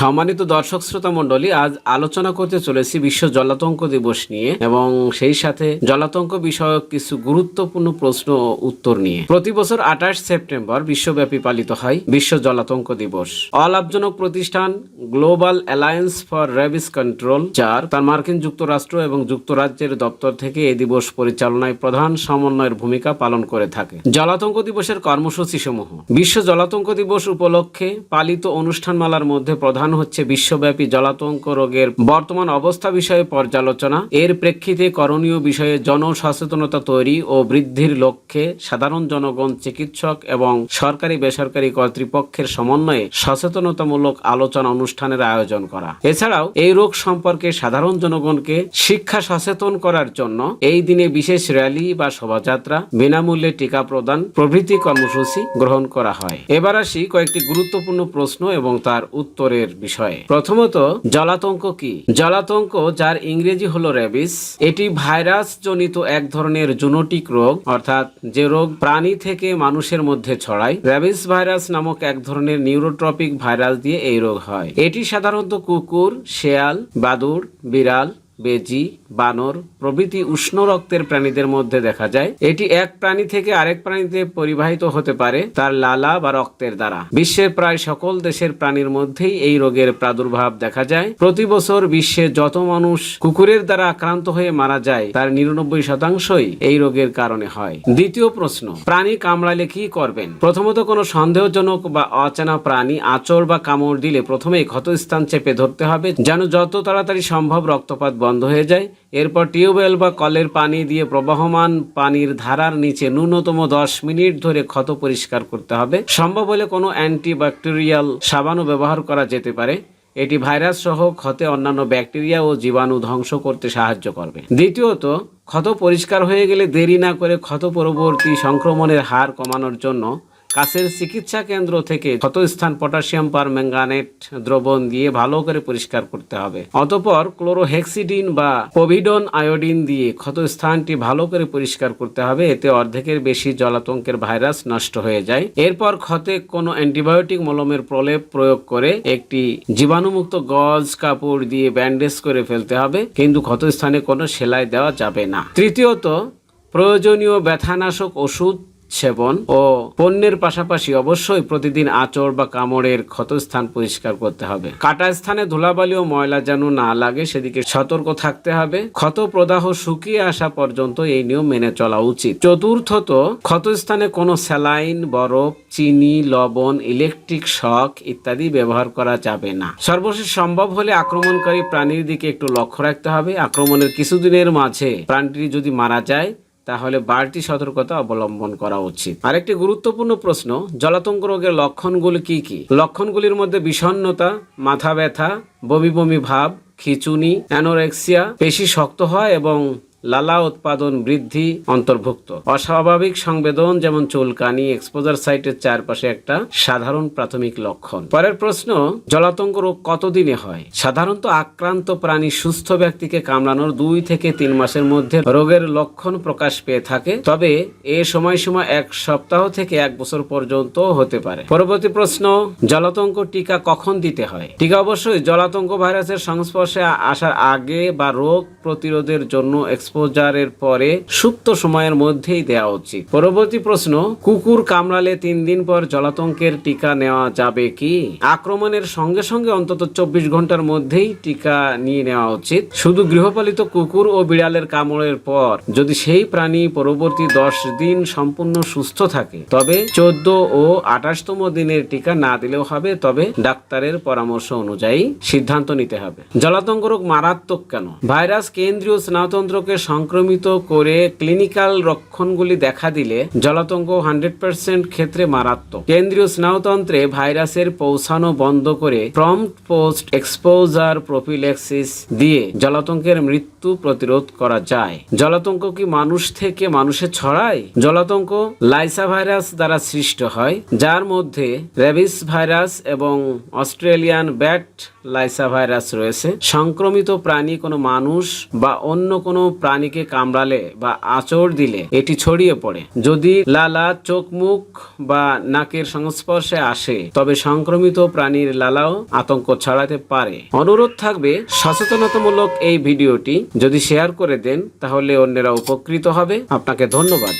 সম্মানিত দর্শক শ্রোতা মণ্ডলী, আজ আলোচনা করতে চলেছি বিশ্ব জলাতঙ্ক দিবস নিয়ে এবং সেই সাথে জলাতঙ্ক বিষয়ক কিছু গুরুত্বপূর্ণ প্রশ্ন উত্তর নিয়ে। প্রতি বছর আঠাশ সেপ্টেম্বর বিশ্বব্যাপী পালিত হয় বিশ্ব জলাতঙ্ক দিবস। অলাভজনক প্রতিষ্ঠান global alliance for rabies control, যার তার মার্কিন যুক্তরাষ্ট্র এবং যুক্তরাজ্যের দপ্তর থেকে এই দিবস পরিচালনায় প্রধান সমন্বয়ের ভূমিকা পালন করে থাকে। জলাতঙ্ক দিবসের কর্মসূচি সমূহ বিশ্ব জলাতঙ্ক দিবস উপলক্ষে পালিত অনুষ্ঠানমালার মধ্যে প্রধান হচ্ছে বিশ্বব্যাপী জলাতঙ্ক রোগের বর্তমান অবস্থা বিষয়ে পর্যালোচনা। এর প্রেক্ষিতে করণীয় বিষয়ে জনসচেতনতা তৈরি ও বৃদ্ধির লক্ষ্যে সাধারণ জনগণ, চিকিৎসক এবং সরকারি বেসরকারি কর্তৃপক্ষের সমন্বয়ে সচেতনতামূলক আলোচনা অনুষ্ঠানের আয়োজন করা। এছাড়াও এই রোগ সম্পর্কে সাধারণ জনগণকে শিক্ষা সচেতন করার জন্য এই দিনে বিশেষ র্যালি বা শোভাযাত্রা, বিনামূল্যে টিকা প্রদান, প্রভৃতি কর্মসূচি গ্রহণ করা হয়। এবার আসি কয়েকটি গুরুত্বপূর্ণ প্রশ্ন এবং তার উত্তরের বিষয়ে। প্রথমত, জলাতঙ্ক কি? জলাতঙ্ক, যার ইংরেজি হলো র্যাবিস এটি ভাইরাস জনিত এক ধরনের জুনোটিক রোগ, অর্থাৎ যে রোগ প্রাণী থেকে মানুষের মধ্যে ছড়ায়। র্যাবিস ভাইরাস নামক এক ধরনের নিউরোট্রপিক ভাইরাস দিয়ে এই রোগ হয়। এটি সাধারণত কুকুর, শেয়াল, বাদুড়, বিড়াল বেজি, বানর প্রভৃতি উষ্ণ রক্তের প্রাণীদের মধ্যে দেখা যায়। এটি এক প্রাণী থেকে আরেক প্রাণীতে পরিবাহিত হতে পারে তার লালা বা রক্তের দ্বারা। বিশ্বের প্রায় সকল দেশের প্রাণীর মধ্যেই এই রোগের প্রাদুর্ভাব দেখা যায়। প্রতি বছর বিশ্বে যত মানুষ কুকুরের দ্বারা আক্রান্ত হয়ে মারা যায়, তার নিরানব্বই শতাংশই এই রোগের কারণে হয়। দ্বিতীয় প্রশ্ন, প্রাণী কামড়ালে কি করবেন? প্রথমত কোনো সন্দেহজনক বা অচেনা প্রাণী আঁচড় বা কামড় দিলে প্রথমেই ক্ষতস্থান চেপে ধরতে হবে, যেন যত তাড়াতাড়ি সম্ভব রক্তপাত বন্ধ হয়ে যায়। এরপর টিউবওয়েল বা কলের পানি দিয়ে প্রবাহমান পানির ধারার নিচে ন্যূনতম দশ মিনিট ধরে ক্ষত পরিষ্কার করতে হবে। সম্ভব হলে কোনো অ্যান্টিব্যাকটেরিয়াল সাবানও ব্যবহার করা যেতে পারে। এটি ভাইরাস সহ ক্ষতে অন্যান্য ব্যাকটেরিয়া ও জীবাণু ধ্বংস করতে সাহায্য করবে। দ্বিতীয়ত, ক্ষত পরিষ্কার হয়ে গেলে দেরি না করে ক্ষত পরবর্তী সংক্রমণের হার কমানোর জন্য কাছের চিকিৎসা কেন্দ্র থেকে ক্ষতস্থান পটাশিয়াম পার ম্যাঙ্গানেট দ্রবণ দিয়ে ভালো করে পরিষ্কার করতে হবে। অতপর ক্লোরোহেক্সিডিন বা পভিডন আয়োডিন দিয়ে ক্ষতস্থানটি ভালো করে পরিষ্কার করতে হবে। এতে অর্ধেকের বেশি জলাতঙ্কের ভাইরাস নষ্ট হয়ে যায়। এরপর ক্ষতে কোনো অ্যান্টিবায়োটিক মলমের প্রলেপ প্রয়োগ করে একটি জীবাণুমুক্ত গজ কাপড় দিয়ে ব্যান্ডেজ করে ফেলতে হবে। কিন্তু ক্ষতস্থানে কোনো সেলাই দেওয়া যাবে না। তৃতীয়ত, প্রয়োজনীয় ব্যথানাশক ওষুধ সেবন ও পণ্যের পাশাপাশি অবশ্যই প্রতিদিন আঁচড় বা কামড়ের ক্ষতস্থান পরিষ্কার করতে হবে। কাটা স্থানে ধুলাবালি ও ময়লা যেন না লাগে, সেদিকে সতর্ক থাকতে হবে। ক্ষত প্রদাহ শুকিয়ে আসা পর্যন্ত এই নিয়ম মেনে চলা উচিত। চতুর্থত, ক্ষতস্থানে কোনো স্যালাইন, বরফ, চিনি, লবণ, ইলেকট্রিক শক ইত্যাদি ব্যবহার করা যাবে না। সর্বশেষ সম্ভব হলে আক্রমণকারী প্রাণীর দিকে একটু লক্ষ্য রাখতে হবে। আক্রমণের কিছুদিনের মাঝে প্রাণীটি যদি মারা যায় তাহলে বাড়তি সতর্কতা অবলম্বন করা উচিত। আরেকটি গুরুত্বপূর্ণ প্রশ্ন, জলাতঙ্ক রোগের লক্ষণগুলি কি কি? লক্ষণগুলির মধ্যে বিষণ্নতা মাথা ব্যথা, বমি বমি ভাব, খিচুনি, অ্যানোরেক্সিয়া পেশি শক্ত হয় এবং লালা উৎপাদন বৃদ্ধি অন্তর্ভুক্ত। অস্বাভাবিক সংবেদন যেমন চুলকানি এক্সপোজার সাইটের চারপাশে একটা সাধারণ প্রাথমিক লক্ষণ। পরের প্রশ্ন, জলাতঙ্ক রোগ কতদিনে হয়? সাধারণত আক্রান্ত প্রাণী সুস্থ ব্যক্তিকে কামড়ানোর দুই থেকে তিন মাসের মধ্যে রোগের লক্ষণ প্রকাশ পেয়ে থাকে, তবে এ সময়সীমা এক সপ্তাহ থেকে এক বছর পর্যন্ত হতে পারে। পরবর্তী প্রশ্ন, জলাতঙ্ক টিকা কখন দিতে হয়? টিকা অবশ্যই জলাতঙ্ক ভাইরাসের সংস্পর্শে আসার আগে বা রোগ প্রতিরোধের জন্য এক্সপোজারের পরে সুপ্ত সময়ের মধ্যেই দেওয়া উচিত। পরবর্তী প্রশ্ন, কুকুর কামড়ালে তিন দিন পর জলাতঙ্কের টিকা নেওয়া যাবে কি? আক্রমণের সঙ্গে সঙ্গে অন্তত চব্বিশ ঘণ্টার মধ্যেই টিকা নিয়ে নেওয়া উচিত। শুধু গৃহপালিত কুকুর ও বিড়ালের কামড়ের পর যদি সেই প্রাণী পরবর্তী দশ দিন সম্পূর্ণ সুস্থ থাকে, তবে চোদ্দ ও আঠাশতম দিনের টিকা না দিলেও হবে, তবে ডাক্তারের পরামর্শ অনুযায়ী সিদ্ধান্ত নিতে হবে। জলাতঙ্ক রোগ মারাত্মক কেন? ভাইরাস কেন্দ্রীয় স্নায়ুতন্ত্রকে সংক্রমিত করে ক্লিনিক্যাল লক্ষণগুলি দেখা দিলে জলাতঙ্ক হান্ড্রেড পার্সেন্ট ক্ষেত্রে মারাত্মক। কেন্দ্রীয় স্নায়ুতন্ত্রে ভাইরাসের পৌঁছানো বন্ধ করে প্রম্পট পোস্ট এক্সপোজার প্রফিল্যাক্সিস দিয়ে জলাতঙ্কের মৃত্যু প্রতিরোধ করা যায়। জলাতঙ্ক কি মানুষ থেকে মানুষে ছড়ায়? জলাতঙ্ক লাইসা ভাইরাস দ্বারা সৃষ্ট হয়, যার মধ্যে রেবিস ভাইরাস এবং অস্ট্রেলিয়ান ব্যাট লাইসা ভাইরাস রয়েছে। সংক্রমিত প্রাণী কোনো মানুষ বা অন্য কোনো প্রাণীকে কামড়ালে বা আঁচড় দিলে এটি ছড়িয়ে পড়ে। যদি লালা চোখ মুখ বা নাকের সংস্পর্শে আসে, তবে সংক্রমিত প্রাণীর লালাও আতঙ্ক ছড়াতে পারে। অনুরোধ থাকবে, সচেতনতামূলক এই ভিডিওটি যদি শেয়ার করে দেন, তাহলে অন্যেরা উপকৃত হবে। আপনাকে ধন্যবাদ।